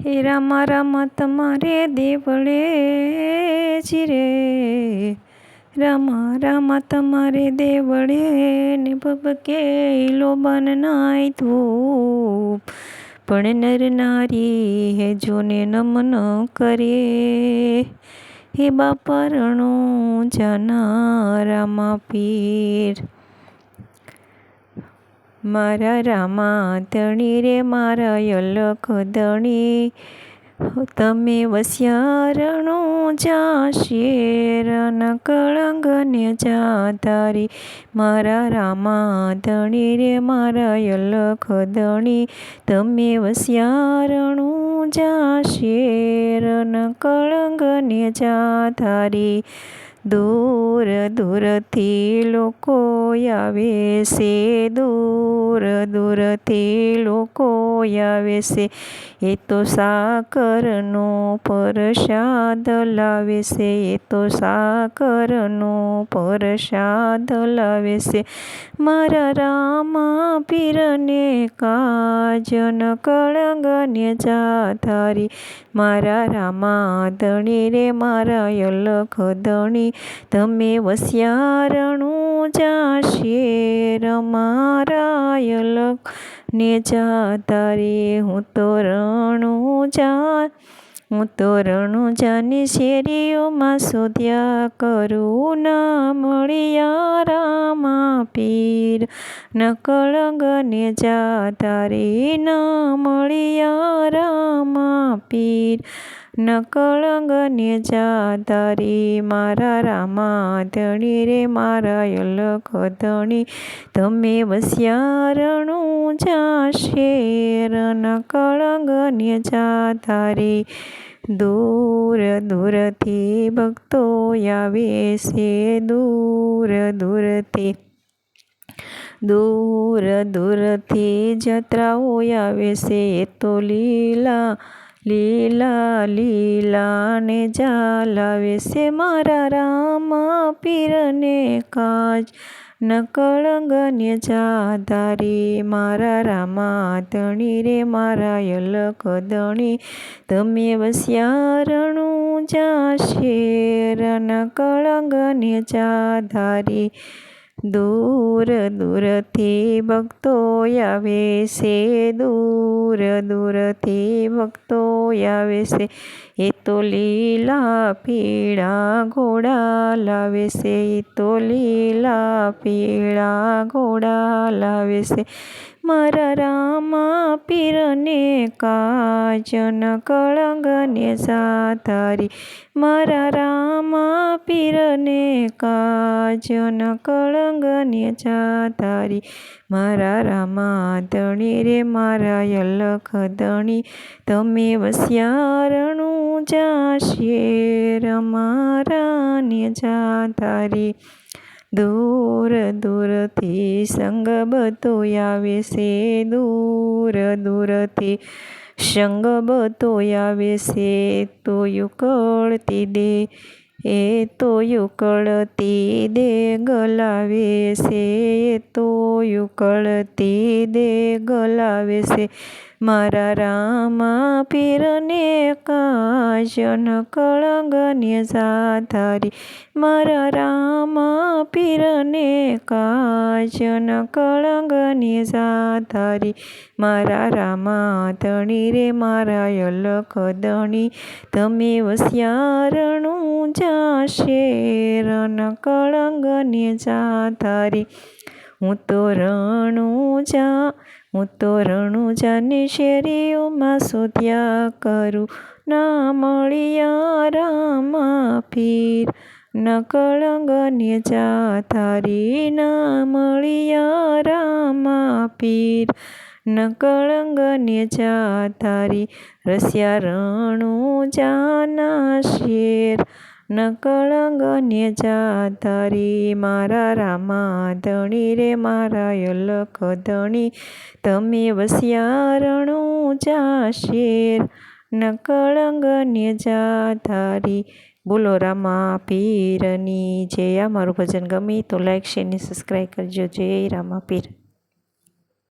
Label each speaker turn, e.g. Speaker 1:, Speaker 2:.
Speaker 1: હે રામા રામા, તમારે દેવળે જી રે રામા રામા, તમારે દેવળે ને ભબકે લોબન નાય ધૂપ. પણ નર નારી હે જોને નમન કરે. હે બાપરણો જાના રામા પીર. મારા રામા ધણી રે, મારા યલખ ધણી. તમે વસ્યારણો જા શેરન કળંગને જા તારી મારા રામા ધણી રે, મારા યલખ ધણી. તમે વસ્યારણો જા શેરન કળંગને જા તારી દૂર દૂરથી લોકો આવે છે. દૂર દૂરથી લોકો આવે છે. એ તો સાકરનો પ્રસાદ લાવે છે. એ તો સાકરનો પ્રસાદ લાવે છે. મારા રામા પીરને કાજન કળંગને જાધારી. મારા રામા ધણી રે મારા અલખ ધણી તમે વસ્યારણું જાશે રમારાય લખ ને જાતા રે હું તો રણું જા, હું તો રણુજાની શેરીઓમાં શોધ્યા કરું ના મળ્યા રામા પીર. ન કળંગને જા ના ન મળ્યા રામા પીર. ન કળંગને જા તારી મારા રામા ધણી રે, મારા અલખ ધણી તમે વસ્યારણું જાશે નકળંગ કળંગને જા તારી દૂર દૂરથી ભક્તો આવે છે. દૂર દૂરથી દૂર દૂરથી જત્રાઓ આવે છે. તો લીલા લીલા લીલાને જાલાવે છે મારા રામા પીરને કાજ. નકળંગને જાધારી મારા રામા ધણી રે મારા અલખ ધણી. તમે વસ્યારણું જાશેર ન કળંગને જાધારી દૂર દૂરથી ભક્તો આવે છે, દૂર દૂરથી ભક્તો આવે છે. એ તો લીલા પીળા ઘોડા લાવે છે, એ તો લીલા પીળા ઘોડા લાવે છે. મારા રામા પીરને કાજન કળંગને સાધારી. મારા રામા પીરને કાજન કળંગને જાધારી મારા રામા ધણી રે, મારા યલખ ધણી. તમે વસ્યારણું જાશે રમારાને જાધારી દૂર દૂરથી સંગ બધો આવે છે, દૂર દૂરથી સંગ બધો આવે છે. તો યુકળતી દે એ તો યુકળતી દે ગલાવે છે, એ તો યુકળતી દે ગલાવે છે. મારા રામા પીરને કાજન કળંગને સાધારી. મારા રામા પીરને કાજન કળંગને સાધારી. મારા રામા ધણી રે મારા અલખ ધણી તમે વસ્યારણું જાશે રન કળંગને જાધારી હું તો રણું જા હું તો રણુજાની શેરીઓમાં શોધ્યા કરું. ના મળ્યા રામા પીર ન કળંગને જા તારી ના મળ્યા રામા પીર ન કળંગને જા તારી રસ્યા રણું જાના શેર ન કળંગને જા મારા રામા ધણી રે મારા અલખ ધણી તમે વસ્યારણું જાશેર. ન કળંગને જા બોલો રામા પીરની જય. આ મારું ભજન ગમે તો લાઈક શેર ને સબસ્ક્રાઈબ કરજો. જય રામા પીર.